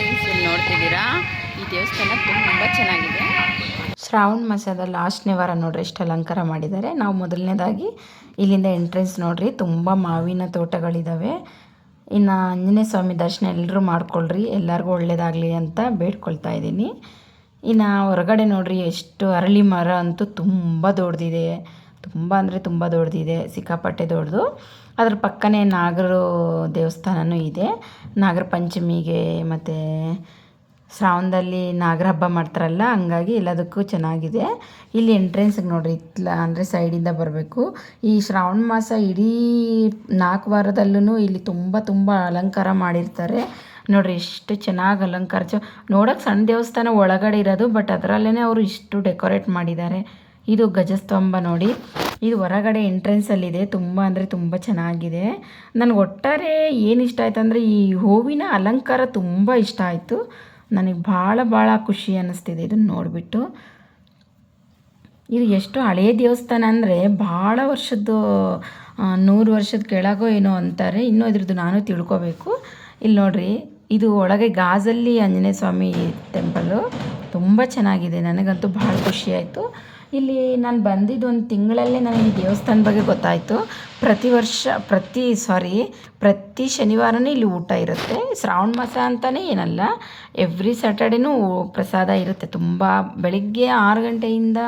Friends, ಇಲ್ಲಿ ನೋಡ್ತಿದ್ದೀರಾ? ಈ ದೇವಸ್ಥಾನ ತುಂಬ ಚೆನ್ನಾಗಿದೆ. ಶ್ರಾವಣ ಮಾಸದ ಲಾಸ್ಟ್ನೇ ವಾರ ನೋಡ್ರಿ ಎಷ್ಟು ಅಲಂಕಾರ ಮಾಡಿದ್ದಾರೆ. ನಾವು ಮೊದಲನೇದಾಗಿ ಇಲ್ಲಿಂದ ಎಂಟ್ರೆನ್ಸ್ ನೋಡ್ರಿ, ತುಂಬ ಮಾವಿನ ತೋಟಗಳಿದ್ದಾವೆ ಇನ್ನು ಆಂಜನೇಯ ಸ್ವಾಮಿ ದರ್ಶನ ಎಲ್ಲರೂ ಮಾಡ್ಕೊಳ್ರಿ, ಎಲ್ಲರಿಗೂ ಒಳ್ಳೇದಾಗಲಿ ಅಂತ ಬೇಡ್ಕೊಳ್ತಾ ಇದ್ದೀನಿ. ಇನ್ನು ಹೊರಗಡೆ ನೋಡ್ರಿ, ಎಷ್ಟು ಅರಳಿ ಮರ ಅಂತೂ ತುಂಬ ದೊಡ್ಡದಿದೆ. ತುಂಬ ಅಂದರೆ ತುಂಬ ದೊಡ್ಡದಿದೆ, ಸಿಕ್ಕಾಪಟ್ಟೆ ದೊಡ್ಡದು. ಅದ್ರ ಪಕ್ಕನೇ ನಾಗರು ದೇವಸ್ಥಾನವೂ ಇದೆ. ನಾಗರ ಪಂಚಮಿಗೆ ಮತ್ತು ಶ್ರಾವಣದಲ್ಲಿ ನಾಗರ ಹಬ್ಬ ಮಾಡ್ತಾರಲ್ಲ, ಹಂಗಾಗಿ ಎಲ್ಲದಕ್ಕೂ ಚೆನ್ನಾಗಿದೆ. ಇಲ್ಲಿ ಎಂಟ್ರೆನ್ಸ್ಗೆ ನೋಡಿರಿ, ಇತ್ಲ ಅಂದರೆ ಸೈಡಿಂದ ಬರಬೇಕು. ಈ ಶ್ರಾವಣ ಮಾಸ ಇಡೀ ನಾಲ್ಕು ವಾರದಲ್ಲೂ ಇಲ್ಲಿ ತುಂಬ ತುಂಬ ಅಲಂಕಾರ ಮಾಡಿರ್ತಾರೆ. ನೋಡಿರಿ, ಎಷ್ಟು ಚೆನ್ನಾಗಿ ಅಲಂಕಾರ. ಚ ನೋಡೋಕೆ ಸಣ್ಣ ದೇವಸ್ಥಾನ ಒಳಗಡೆ ಇರೋದು, ಬಟ್ ಅದರಲ್ಲೇ ಅವರು ಇಷ್ಟು ಡೆಕೋರೇಟ್ ಮಾಡಿದ್ದಾರೆ. ಇದು ಗಜಸ್ತಂಭ ನೋಡಿ. ಇದು ಹೊರಗಡೆ ಎಂಟ್ರೆನ್ಸಲ್ಲಿದೆ ತುಂಬ ಅಂದರೆ ತುಂಬ ಚೆನ್ನಾಗಿದೆ. ನನಗೆ ಒಟ್ಟಾರೆ ಏನು ಇಷ್ಟ ಆಯ್ತು ಅಂದರೆ ಈ ಹೂವಿನ ಅಲಂಕಾರ ತುಂಬ ಇಷ್ಟ ಆಯಿತು. ನನಗೆ ಭಾಳ ಭಾಳ ಖುಷಿ ಅನ್ನಿಸ್ತಿದೆ ಇದನ್ನು ನೋಡಿಬಿಟ್ಟು. ಇದು ಎಷ್ಟು ಹಳೆಯ ದೇವಸ್ಥಾನ ಅಂದರೆ ಭಾಳ ವರ್ಷದ್ದು ನೂರು ವರ್ಷದ ಕೆಳಗೋ ಏನೋ ಅಂತಾರೆ. ಇನ್ನೂ ಇದ್ರದ್ದು ನಾನು ತಿಳ್ಕೊಬೇಕು. ಇಲ್ಲಿ ನೋಡ್ರಿ, ಇದು ಒಳಗೆ ಗಾಜಲ್ಲಿ ಆಂಜನೇಯ ಸ್ವಾಮಿ ಟೆಂಪಲ್ಲು ತುಂಬ ಚೆನ್ನಾಗಿದೆ. ನನಗಂತೂ ಭಾಳ ಖುಷಿಯಾಯಿತು ಇಲ್ಲಿ ನಾನು ಬಂದಿದ್ದು ಒಂದು ತಿಂಗಳಲ್ಲೇ ನನಗೆ ದೇವಸ್ಥಾನ ಬಗ್ಗೆ ಗೊತ್ತಾಯಿತು. ಪ್ರತಿ ವರ್ಷ, ಪ್ರತಿ ಸಾರಿ ಪ್ರತಿ ಶನಿವಾರನೇ ಇಲ್ಲಿ ಊಟ ಇರುತ್ತೆ. ಶ್ರಾವಣ ಮಾಸ ಅಂತಲೇ ಏನಲ್ಲ ಎವ್ರಿ ಸ್ಯಾಟರ್ಡೇನೂ ಪ್ರಸಾದ ಇರುತ್ತೆ. ತುಂಬ ಬೆಳಿಗ್ಗೆ ಆರು ಗಂಟೆಯಿಂದ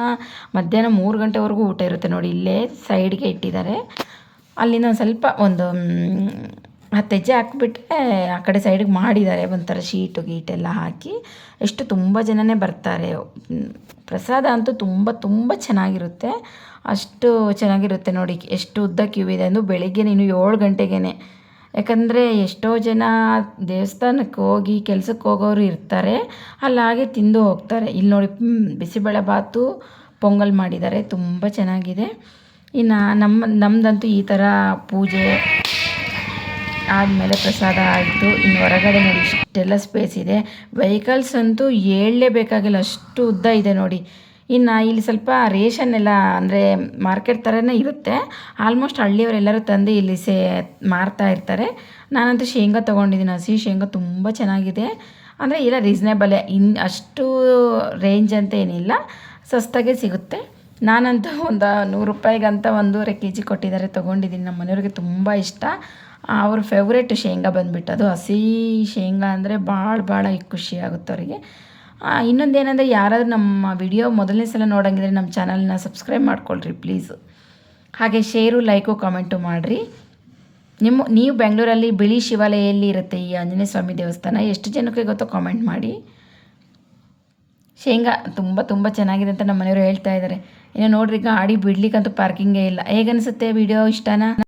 ಮಧ್ಯಾಹ್ನ ಮೂರು ಗಂಟೆವರೆಗೂ ಊಟ ಇರುತ್ತೆ ನೋಡಿ, ಇಲ್ಲೇ ಸೈಡ್ಗೆ ಇಟ್ಟಿದ್ದಾರೆ. ಅಲ್ಲಿ ನಾನು ಸ್ವಲ್ಪ ಒಂದು ಮ್, ತೆಜ್ಜೆ ಹಾಕ್ಬಿಟ್ರೆ ಆ ಕಡೆ ಸೈಡಿಗೆ ಮಾಡಿದ್ದಾರೆ ಒಂಥರ ಶೀಟು ಗೀಟೆಲ್ಲ ಹಾಕಿ. ಎಷ್ಟು ತುಂಬ ಜನನೇ ಬರ್ತಾರೆ. ಪ್ರಸಾದ ಅಂತೂ ತುಂಬ ತುಂಬ ಚೆನ್ನಾಗಿರುತ್ತೆ. ಅಷ್ಟು ಚೆನ್ನಾಗಿರುತ್ತೆ ನೋಡಿ ಎಷ್ಟು ಉದ್ದ ಕ್ಯೂ ಇದೆ ಅಂದು ಬೆಳಿಗ್ಗೆ ನೀನು ಏಳು ಗಂಟೆಗೇ ಯಾಕಂದರೆ ಎಷ್ಟೋ ಜನ ದೇವಸ್ಥಾನಕ್ಕೆ ಹೋಗಿ ಕೆಲಸಕ್ಕೆ ಹೋಗೋರು ಇರ್ತಾರೆ. ಅಲ್ಲಿ ಹಾಗೆ ತಿಂದು ಹೋಗ್ತಾರೆ. ಇಲ್ಲಿ ನೋಡಿ ಬಿಸಿಬೇಳೆ ಬಾತು ಪೊಂಗಲ್ ಮಾಡಿದ್ದಾರೆ. ತುಂಬ ಚೆನ್ನಾಗಿದೆ. ಇನ್ನು ನಮ್ಮ ನಮ್ಮದಂತೂ ಈ ಥರ ಪೂಜೆ ಆದಮೇಲೆ ಪ್ರಸಾದ ಆಯಿತು. ಇನ್ನು ಹೊರಗಡೆ ನೋಡಿ ಇಷ್ಟೆಲ್ಲ ಸ್ಪೇಸ್ ಇದೆ. ವೆಹಿಕಲ್ಸ್ ಅಂತೂ ಹೇಳಲೇಬೇಕಾಗಿಲ್ಲ ಅಷ್ಟು ಉದ್ದ ಇದೆ ನೋಡಿ. ಇನ್ನು ಇಲ್ಲಿ ಸ್ವಲ್ಪ ರೇಷನ್ ಎಲ್ಲ ಅಂದರೆ ಮಾರ್ಕೆಟ್ ಥರನೇ ಇರುತ್ತೆ. ಆಲ್ಮೋಸ್ಟ್ ಹಳ್ಳಿಯವರೆಲ್ಲರೂ ತಂದು ಇಲ್ಲಿ ಸೇ ಮಾರ್ತಾ ಇರ್ತಾರೆ. ನಾನಂತೂ ಶೇಂಗಾ ತೊಗೊಂಡಿದ್ದೀನಿ. ಹಸಿ ಶೇಂಗಾ ತುಂಬ ಚೆನ್ನಾಗಿದೆ. ಅಂದರೆ ಇಲ್ಲ ರೀಸ್ನೇಬಲೇ ಇನ್ ಅಷ್ಟು ರೇಂಜ್ ಅಂತ ಏನಿಲ್ಲ. ಸಸ್ತಾಗೆ ಸಿಗುತ್ತೆ. ನಾನಂತೂ ಒಂದು ನೂರು ರೂಪಾಯಿಗಂತ ಒಂದೂವರೆ ಕೆ ಜಿ ಕೊಟ್ಟಿದ್ದಾರೆ, ತೊಗೊಂಡಿದ್ದೀನಿ. ನಮ್ಮ ಮನೆಯವ್ರಿಗೆ ತುಂಬ ಇಷ್ಟ. ಅವ್ರ ಫೇವ್ರೇಟ್ ಶೇಂಗಾ ಬಂದ್ಬಿಟ್ಟು, ಅದು ಹಸಿ ಶೇಂಗಾ ಅಂದರೆ ಭಾಳ ಭಾಳ ಖುಷಿ ಆಗುತ್ತೆ ಅವರಿಗೆ. ಇನ್ನೊಂದು ಏನಂದರೆ ಯಾರಾದರೂ ನಮ್ಮ ವಿಡಿಯೋ ಮೊದಲನೇ ಸಲ ನೋಡೋಂಗಿದ್ರೆ ನಮ್ಮ ಚಾನಲ್ನ ಸಬ್ಸ್ಕ್ರೈಬ್ ಮಾಡ್ಕೊಳ್ರಿ ಪ್ಲೀಸು ಹಾಗೆ ಶೇರು ಲೈಕು ಕಾಮೆಂಟು ಮಾಡಿರಿ. ನಿಮ್ಮ, ನೀವು ಬೆಂಗಳೂರಲ್ಲಿ ಬಿಳಿ ಶಿವಾಲಯಲ್ಲಿ ಇರುತ್ತೆ ಈ ಆಂಜನೇಯ ಸ್ವಾಮಿ ದೇವಸ್ಥಾನ, ಎಷ್ಟು ಜನಕ್ಕೆ ಗೊತ್ತೋ ಕಾಮೆಂಟ್ ಮಾಡಿ. ಶೇಂಗಾ ತುಂಬ ತುಂಬ ಚೆನ್ನಾಗಿದೆ ಅಂತ ನಮ್ಮ ಮನೆಯವರು ಹೇಳ್ತಾ ಇದ್ದಾರೆ. ಇನ್ನು ನೋಡ್ರಿ, ಗಾಡಿ ಬಿಡ್ಲಿಕ್ಕಂತೂ ಪಾರ್ಕಿಂಗೇ ಇಲ್ಲ. ಹೇಗನ್ಸುತ್ತೆ? ವಿಡಿಯೋ ಇಷ್ಟನಾ?